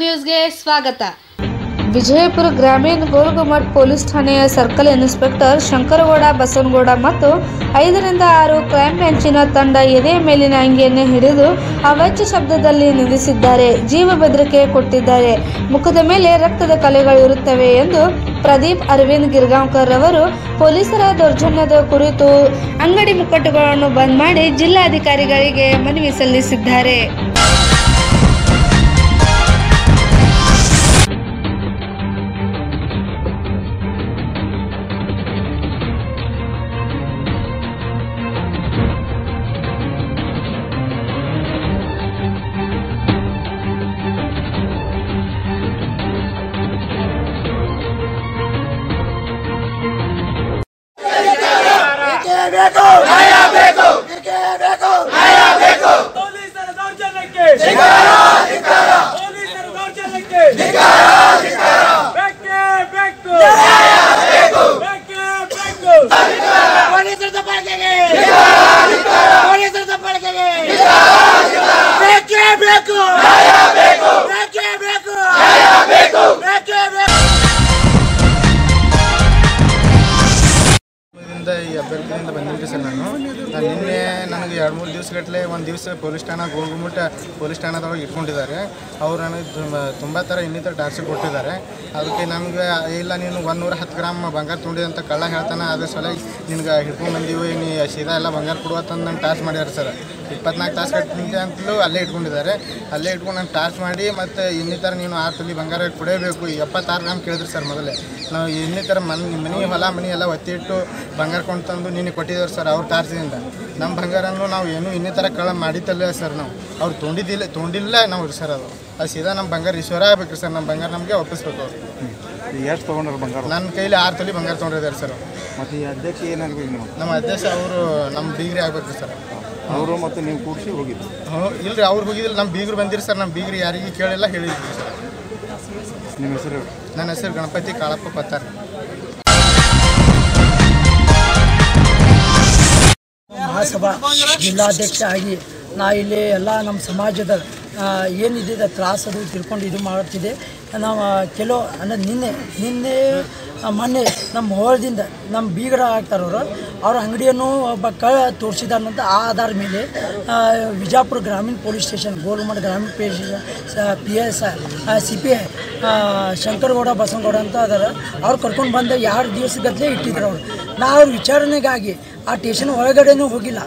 ನ್ಯೂಸ್ಗೆ ಸ್ವಾಗತ. ವಿಜಯಪುರ ಗ್ರಾಮೀಣ ಗೋಲ್ಗುಮಠ್ ಪೊಲೀಸ್ ಠಾಣೆಯ ಸರ್ಕಲ್ ಇನ್ಸ್ಪೆಕ್ಟರ್ ಶಂಕರಗೌಡ, ಬಸವನಗೌಡ ಮತ್ತು ಐದರಿಂದ ಆರು ಕ್ರೈಂ ಬ್ರಾಂಚಿನ ತಂಡ ಎದೆ ಮೇಲಿನ ಅಂಗಿಯನ್ನು ಹಿಡಿದು ಅವಾಚ್ಯ ಶಬ್ದದಲ್ಲಿ ನಿಂದಿಸಿದ್ದಾರೆ. ಜೀವ ಬೆದರಿಕೆ ಕೊಟ್ಟಿದ್ದಾರೆ. ಮುಖದ ಮೇಲೆ ರಕ್ತದ ಕಲೆಗಳು ಇರುತ್ತವೆ ಎಂದು ಪ್ರದೀಪ್ ಅರವಿಂದ್ ಗಿರ್ಗಾಂವ್ಕರ್ ಅವರು ಪೊಲೀಸರ ದೌರ್ಜನ್ಯದ ಕುರಿತು ಅಂಗಡಿ ಮುಕ್ಕಟ್ಟುಗಳನ್ನು ಬಂದ್ ಮಾಡಿ ಜಿಲ್ಲಾಧಿಕಾರಿಗಳಿಗೆ ಮನವಿ ಸಲ್ಲಿಸಿದ್ದಾರೆ. ಪೊಲೀಸರ ದೌರ್ಜನ್ಯಕ್ಕೆ. ಪೊಲೀಸರ ದೌರ್ಜನ್ಯಕ್ಕೆ. ಬೇಕೇ ಬೇಕು. ಬೇಕೇ ಬೇಕು. ಪೊಲೀಸರ ದಬ್ಬಾಳಿಕೆಗೆ ಪೊಲೀಸರ ದಬ್ಬಾಳಿಕೆಗೆ ಬೇಕೇ ಬೇಕು. ಬೇಕೇ ಎರಡು ಮೂರು ದಿವಸಗಟ್ಟಲೆ ಒಂದು ದಿವಸ ಪೊಲೀಸ್ ಠಾಣಾ ಹೋಗ್ಬಿಟ್ಟು ಪೊಲೀಸ್ ಠಾಣಾದೊಳಗೆ ಇಟ್ಕೊಂಡಿದ್ದಾರೆ. ಅವ್ರು ನನಗೆ ತುಂಬ ತುಂಬ ಥರ ಇನ್ನಿತರ ಟಾರ್ಚರ್ ಕೊಟ್ಟಿದ್ದಾರೆ. ಅದಕ್ಕೆ ನಮಗೆ, ಇಲ್ಲ ನೀನು ಒಂದು ನೂರ ಹತ್ತು ಗ್ರಾಮ್ ಬಂಗಾರ ತುಂಡಿ ಅಂತ ಕಳ್ಳ ಹೇಳ್ತಾನೆ, ಅದ್ರ ಸಲ ನಿನ್ಗೆ ಹಿಡ್ಕೊಂಡು ಬಂದೀವಿ, ನೀ ಸೀದಾ ಎಲ್ಲ ಬಂಗಾರ ಕೊಡುವತ್ತಂದು ನಂಗೆ ಟಾರ್ಚ್ ಮಾಡ್ಯಾರ ಸರ್. ಇಪ್ಪತ್ನಾಲ್ಕು ತಾಸು ಕಟ್ಟಿದ್ದೆ ಅಂತಲೂ ಅಲ್ಲೇ ಇಟ್ಕೊಂಡಿದ್ದಾರೆ. ಅಲ್ಲೇ ಇಟ್ಕೊಂಡು ನಾನು ಟಾರ್ಚ್ ಮಾಡಿ ಮತ್ತು ಇನ್ನಿತರ ನೀನು ಆರು ತೊಲಿ ಬಂಗಾರ ಕೊಡೇಬೇಕು ಎಪ್ಪತ್ತಾರು ಗ್ರಾಮ್ ಕೇಳಿದ್ರು ಸರ್ ಮೊದಲೇ. ನಾವು ಇನ್ನಿತರ ಮನೆ ಮನೆ ಹೊಲ ಮನೆ ಎಲ್ಲ ಒತ್ತಿ ಇಟ್ಟು ಬಂಗಾರ ಕೊಂಡು ತಂದು ನೀನು ಕೊಟ್ಟಿದ್ದಾರೆ ಸರ್ ಅವ್ರ ಟಾರ್ಚಿಂದ ನಮ್ಮ ಬಂಗಾರನ್ನು ನಾವು ಏನು ಇನ್ನಿತರ ಕಳ ಮಾಡಿದ್ದಲ್ಲ ಸರ್ ನಾವು. ಅವ್ರು ತೊಂಡಿದ್ದಿಲ್ಲ ತೊಂಡಿಲ್ಲ ನಾವು ಸರ್ ಅದು. ಅದು ಸೀದಾ ನಮ್ಮ ಬಂಗಾರ ಈಶ್ವರ ಆಗ್ಬೇಕು ಸರ್. ನಮ್ಮ ಬಂಗಾರ ನಮಗೆ ಒಪ್ಪಿಸ್ಬೇಕು ಅವ್ರು. ಎಷ್ಟು ತೊಗೊಂಡ್ರು ಬಂಗಾರ? ನನ್ನ ಕೈಲಿ ಆರು ತೊಲಿ ಬಂಗಾರ ತೊಗೊಂಡಿದ್ದಾರೆ ಸರ್. ಮತ್ತು ಈ ಅಧ್ಯಕ್ಷ ಏನಾಗಬೇಕು ನಮ್ಮ ಅಧ್ಯಕ್ಷ ಅವರು ನಮ್ಮ ಡಿಗ್ರಿ ಆಗಬೇಕು ಸರ್. ಅವರು ಮತ್ತು ನೀವು ಕೂಡಿಸಿ ಹೋಗಿದ್ದು. ಹ್ಞೂ ಇಲ್ರಿ ಅವ್ರು ಹೋಗಿದ್ದಿಲ್ಲ. ನಮ್ಮ ಬೀಗರು ಬಂದಿರಿ ಸರ್. ನಮ್ಮ ಬೀಗರು ಯಾರಿಗೂ ಕೇಳಿಲ್ಲ ಹೇಳಿದ್ರು ಸರ್. ನಿಮ್ಮ ಹೆಸರು ಹೇಳಿ. ನನ್ನ ಹೆಸರು ಗಣಪತಿ ಕಾಳಪ್ಪ ಪತ್ತಾರ ಮಹಾಸಭಾ ಜಿಲ್ಲಾಧ್ಯಕ್ಷ ಆಗಿ ನಾ ಇಲ್ಲಿ ಎಲ್ಲ ನಮ್ಮ ಸಮಾಜದ ಏನಿದೆ ತ್ರಾಸ ಅದು ತಿಳ್ಕೊಂಡು ಇದು ಮಾಡುತ್ತಿದೆ ನಾವು ಕೆಲವು ಅಂದರೆ ನಿನ್ನೆ ನಿನ್ನೆ ಮೊನ್ನೆ ನಮ್ಮ ಹೋಳದಿಂದ ನಮ್ಮ ಬೀಗರ ಆಗ್ತಾರವರು. ಅವ್ರ ಅಂಗಡಿಯನ್ನು ಒಬ್ಬ ಕ ತೋರಿಸಿದಾರಂತ ಆ ಆಧಾರ ಮೇಲೆ ವಿಜಾಪುರ ಗ್ರಾಮೀಣ ಪೊಲೀಸ್ ಸ್ಟೇಷನ್ ಗೋಲ್ಮಠ ಗ್ರಾಮೀಣ police P S C P I Shankaragouda Basanagouda ಅಂತ ಅದಾರ. ಅವ್ರು ಕರ್ಕೊಂಡು ಬಂದು ಎರಡು ದಿವಸಗಟ್ಟಲೆ ಇಟ್ಟಿದ್ರು ಅವರು. ನಾ ಅವ್ರ ವಿಚಾರಣೆಗಾಗಿ ಆ ಸ್ಟೇಷನ್ ಒಳಗಡೆನೂ ಹೋಗಿಲ್ಲ.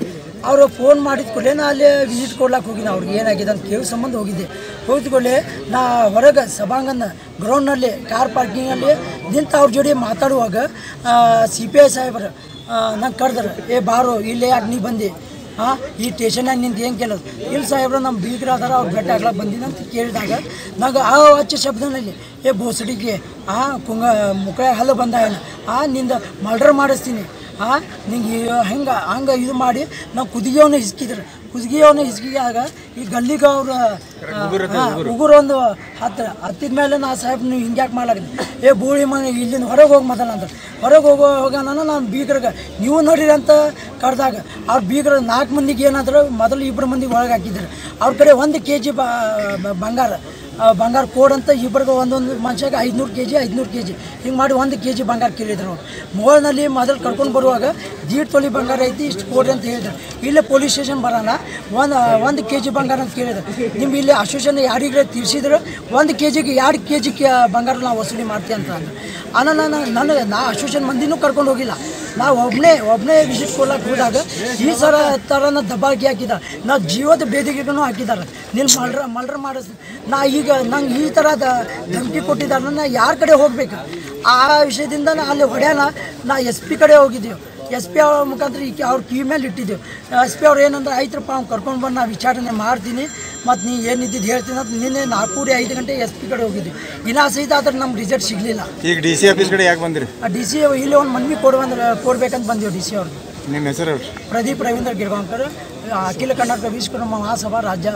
ಅವರು ಫೋನ್ ಮಾಡಿದ ಕೂಡಲೇ ನಾ ಅಲ್ಲಿ ವಿಸಿಟ್ ಕೊಡ್ಲಾಕೆ ಹೋಗಿದ್ದೆ ಅವ್ರಿಗೆ ಏನಾಗಿದೆ ಅಂತ ಕೇಳಿ ಸಂಬಂಧ ಹೋಗಿದ್ದೆ. ಹೋಗಿದ ಕೂಡಲೇ ನಾ ಹೊರಗೆ ಸಭಾಂಗಣ ಗ್ರೌಂಡ್ನಲ್ಲಿ ಕಾರ್ ಪಾರ್ಕಿಂಗಲ್ಲಿ ನಿಂತು ಅವ್ರ ಜೋಡಿ ಮಾತಾಡುವಾಗ ಸಿ ಪಿ ಐ ಸಾಹೇಬರು ನಂಗೆ ಕರೆದ್ರು, ಏ ಬಾರೋ, ಇಲ್ಲೇ ಯಾಕೆ ನೀ ಬಂದು? ಹಾಂ ಈ ಸ್ಟೇಷನಾಗ ನಿಂತು ಏನು ಕೇಳೋದು? ಇಲ್ಲಿ ಸಾಹೇಬ್ರು ನಮ್ಮ ಬೀಗ್ರ ಅದಾರ, ಅವ್ರು ಭೇಟಿ ಆಗ್ಲಕ್ಕೆ ಬಂದಿನ ಅಂತ ಕೇಳಿದಾಗ ನಂಗೆ ಆ ವಾಚ್ಯ ಶಬ್ದನಲ್ಲಿ, ಏ ಬೋಸಡಿಗೆ, ಆ, ಕುಂಗ, ಮುಖ ಹಲ್ಲು ಬಂದ ಆ, ನಿಂದ ಮರ್ಡರ್ ಮಾಡಿಸ್ತೀನಿ. ಆ, ನಿಂಗೆ ಹೆಂಗೆ, ಹಂಗೆ ಇದು ಮಾಡಿ, ನಾವು ಕುದಿಗೆಯವನ್ನ ಹಿಸ್ಕಿದ್ರು. ಕುದಿಗೆಯವನ್ನ ಹಿಸ್ಗಿಯಾಗ ಈ ಗಲ್ಲಿಗೆ ಅವ್ರ ಉಗುರು ಒಂದು ಹತ್ತಿರ ಹತ್ತಿದ ಮೇಲೆ ನಾ ಸಾಹೇಬ್ ನೀವು ಹಿಂಗ್ಯಾಕೆ ಮಾಡ್ಲಾಗಿದ್ದೆ ಏ ಬೂಳಿ ಮನೆ ಇಲ್ಲಿಂದ ಹೊರಗೆ ಹೋಗಿ ಮೊದಲ ಅಂದ್ರೆ ಹೊರಗೆ ಹೋಗೋ ಹೋಗ ನಾನು ಬೀಗ್ರಿಗೆ. ನೀವು ನೋಡಿರಿ ಅಂತ ಕರೆದಾಗ. ಅವ್ರು ಬೀಗ್ರ ನಾಲ್ಕು ಮಂದಿಗೆ ಏನಾದ್ರು ಮೊದಲು ಇಬ್ಬರು ಮಂದಿಗೆ ಒಳಗೆ ಹಾಕಿದ್ರು. ಅವ್ರ ಕಡೆ ಒಂದು ಕೆ ಜಿ ಬಂಗಾರ. ಬಂಗಾರ ಕೋಡ್ ಅಂತ ಇಬ್ಬರಿಗೆ ಒಂದೊಂದು ಮನುಷ್ಯಾಗ ಐದುನೂರು ಕೆ ಜಿ ಐದುನೂರು ಕೆ ಜಿ ಹಿಂಗೆ ಮಾಡಿ ಒಂದು ಕೆ ಜಿ ಬಂಗಾರ ಕೇಳಿದ್ರು ಮೋಲ್ನಲ್ಲಿ ಮೊದಲು ಕರ್ಕೊಂಡು ಬರುವಾಗ ದೀಡ್ ತೊಲಿ ಬಂಗಾರ ಐತಿ, ಇಷ್ಟು ಕೊಡ್ರಿ ಅಂತ ಹೇಳಿದ್ರು. ಇಲ್ಲೇ ಪೊಲೀಸ್ ಸ್ಟೇಷನ್ ಬರೋಣ, ಒಂದು ಒಂದು ಕೆ ಜಿ ಬಂಗಾರ ಅಂತ ಕೇಳಿದ್ರು. ನಿಮ್ಗೆ ಇಲ್ಲಿ ಅಸೋಸಿಯೇಷನ್ ಯಾರಿಗೆ ತಿಳಿಸಿದ್ರು, ಒಂದು ಕೆ ಜಿಗೆ ಎರಡು ಕೆ ಜಿ ಬಂಗಾರ ನಾವು ವಸೂಲಿ ಮಾಡ್ತೀವಿ ಅಂತ ಅಂದ್ರು ನಾನು ನಾನು, ನಾ ಅಸೋಸಿಯೇಷನ್ ಮಂದಿನೂ ಕರ್ಕೊಂಡು ಹೋಗಿಲ್ಲ. ನಾ ಒಬ್ಬನೇ ಒಬ್ಬನೇ ವಿಸಿಟ್ ಕೊಡ್ಲಕ್ಕೆ ಹೋದಾಗ ಈ ಸರ ಥರನ ದಬ್ಬಾಕಿ ಹಾಕಿದ್ದಾರೆ ನಾ ಜೀವದ ಬೇದಿಗೆಗೂ ಹಾಕಿದ್ದಾರೆ ನೀನು ಮಲ್ರ ಮಲ್ರ ಮಾಡಿಸ್ ನಾ ಈಗ ನಂಗೆ ಈ ಥರ ಧಮಕಿ ಕೊಟ್ಟಿದ್ದಾರೆ. ನನ್ನ ಯಾರ ಕಡೆ ಹೋಗ್ಬೇಕು? ಆ ವಿಷಯದಿಂದ ನಾ ಅಲ್ಲಿ ಹೊಡ್ಯಾನ. ನಾ ಎಸ್ ಪಿ ಕಡೆ ಹೋಗಿದ್ದೀವಿ ಎಸ್ ಪಿ ಅವ್ರ ಮುಖಾಂತರ ಈ ಅವ್ರ ಕಿವಿ ಮೇಲೆ ಇಟ್ಟಿದ್ದೆವು. ಎಸ್ ಪಿ ಅವ್ರು ಏನಂದ್ರೆ ಐತ್ರಪ್ಪ ಅವ್ನು ಕರ್ಕೊಂಡು ಬಂದು ನಾ ವಿಚಾರಣೆ ಮಾಡ್ತೀನಿ. ಮತ್ತು ನೀ ಏನಿದ್ದಿದ್ದು ಹೇಳ್ತೀನಿ. ಅಂತ ನಿನ್ನೆ ನಾಲ್ಕೂರಿ ಐದು ಗಂಟೆ ಎಸ್ ಪಿ ಕಡೆ ಹೋಗಿದ್ವಿ. ಇನ್ನೂ ಸಹಿತ ಆದ್ರೆ ನಮ್ಗೆ ರಿಸಲ್ಟ್ ಸಿಗಲಿಲ್ಲ. ಈಗ ಡಿ ಸಿ ಆಫೀಸ್ ಕಡೆ ಯಾಕೆ ಬಂದಿರಿ? ಆ ಡಿ ಸಿ ಇಲ್ಲಿ ಒಂದು ಮನವಿ ಕೊಡುವಂದ್ರೆ ಕೊಡ್ಬೇಕಂತ ಬಂದೀವಿ ಡಿ ಸಿ ಅವ್ರಿಗೆ ನಿಮ್ಮ ಹೆಸರು ಪ್ರದೀಪ್ ರವೀಂದ್ರ ಗಿರ್ಗಾಂಕರ್ ಅಖಿಲ ಕರ್ನಾಟಕ ವಿಶ್ವಕರ್ಮ ಮಹಾಸಭಾ ರಾಜ್ಯ